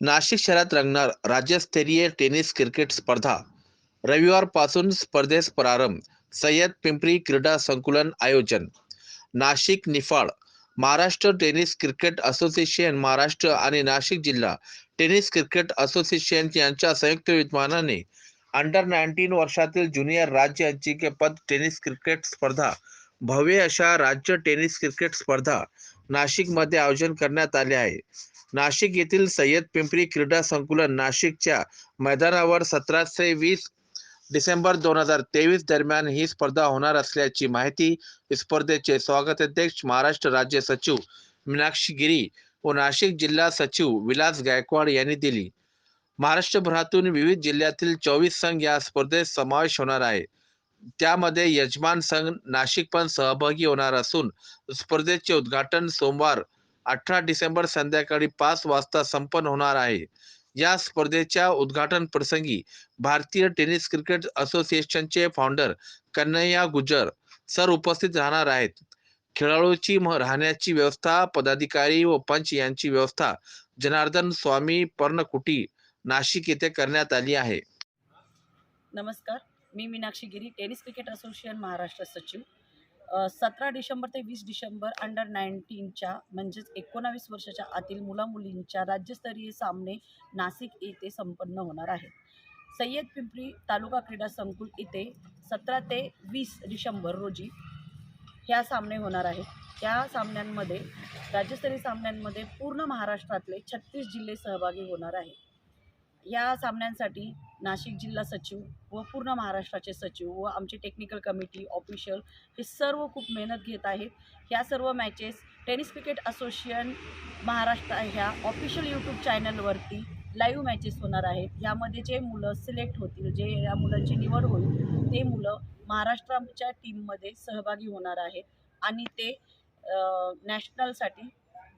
नाशिक शहरात रंगणार राज्यस्तरीय टेनिस क्रिकेट स्पर्धा. रविवारपासून स्पर्धेस प्रारंभ सय्यद पिंपरी क्रीडा संकुलन आयोजन. Nashik Niphad Maharashtra tennis cricket association Maharashtra आणि नाशिक जिल्हा टेनिस क्रिकेट असोसिएशन यांच्या संयुक्त विद्यमानाने अंडर नाईन्टीन वर्षातील ज्युनियर राज्य अजिंक्यपद टेनिस क्रिकेट स्पर्धा भव्य अशा राज्य टेनिस क्रिकेट स्पर्धा नाशिकमध्ये आयोजन करण्यात आले आहे. नाशिक येथील सय्यद पिंपरी क्रीडा संकुलन नाशिकच्या मैदानावर सतरा ते वीस डिसेंबर दोन हजार तेवीस दरम्यान ही स्पर्धा होणार असल्याची माहिती स्पर्धेचे स्वागताध्यक्ष महाराष्ट्र राज्य सचिव मीनाक्षी गिरी व नाशिक जिल्हा सचिव विलास गायकवाड यांनी दिली. महाराष्ट्रभरातून विविध जिल्ह्यातील चोवीस संघ या स्पर्धेत समावेश होणार आहे. त्यामध्ये यजमान संघ नाशिक पण सहभागी होणार असून स्पर्धेचे उद्घाटन सोमवार अठरा डिसेंबर संध्याकाळी पाच वाजता संपन्न होणार आहे. या स्पर्धेच्या उद्घाटन प्रसंगी भारतीय टेनिस क्रिकेट असोसिएशनचे फाउंडर कन्हैया गुजर सर उपस्थित राहणार आहेत. खेळाडूची म- राहण्याची व्यवस्था पदाधिकारी व पंच यांची व्यवस्था जनार्दन स्वामी पर्णकुटी नाशिक येथे करण्यात आली आहे. नमस्कार. मी Meenakshi Giri tennis cricket association Maharashtra सचिव. सतरा डिसेंबर ते वीस डिसेंबर अंडर नाईन्टीनच्या म्हणजेच एकोणावीस वर्षाच्या आतील मुलामुलींच्या राज्यस्तरीय सामने नाशिक येथे संपन्न होणार आहेत. सय्यद पिंपरी तालुका क्रीडा संकुल इथे सतरा ते वीस डिसेंबर रोजी ह्या सामने होणार आहेत. त्या सामन्यांमध्ये राज्यस्तरीय सामन्यांमध्ये पूर्ण महाराष्ट्रातले छत्तीस जिल्हे सहभागी होणार आहेत. या सामन्यांसाठी नाशिक जिल्हा सचिव व पूर्ण महाराष्ट्राचे सचिव व आमची टेक्निकल कमिटी ऑफिशियल हे सर्व खूप मेहनत घेत आहेत. ह्या सर्व matches tennis cricket association Maharashtra ह्या ऑफिशियल यूट्यूब चॅनलवरती लाईव्ह मॅचेस होणार आहेत. यामध्ये जे मुलं सिलेक्ट होतील जे या मुलांची निवड होईल ते मुलं महाराष्ट्राच्या टीममध्ये सहभागी होणार आहेत आणि ते नॅशनलसाठी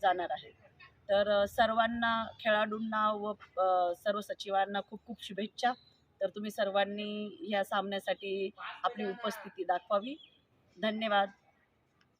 जाणार आहेत. तर सर्वांना खेळाडूंना व सर्व सचिवांना खूप खूप शुभेच्छा. तर तुम्ही सर्वांनी ह्या सामन्यासाठी आपली उपस्थिती दाखवावी. धन्यवाद.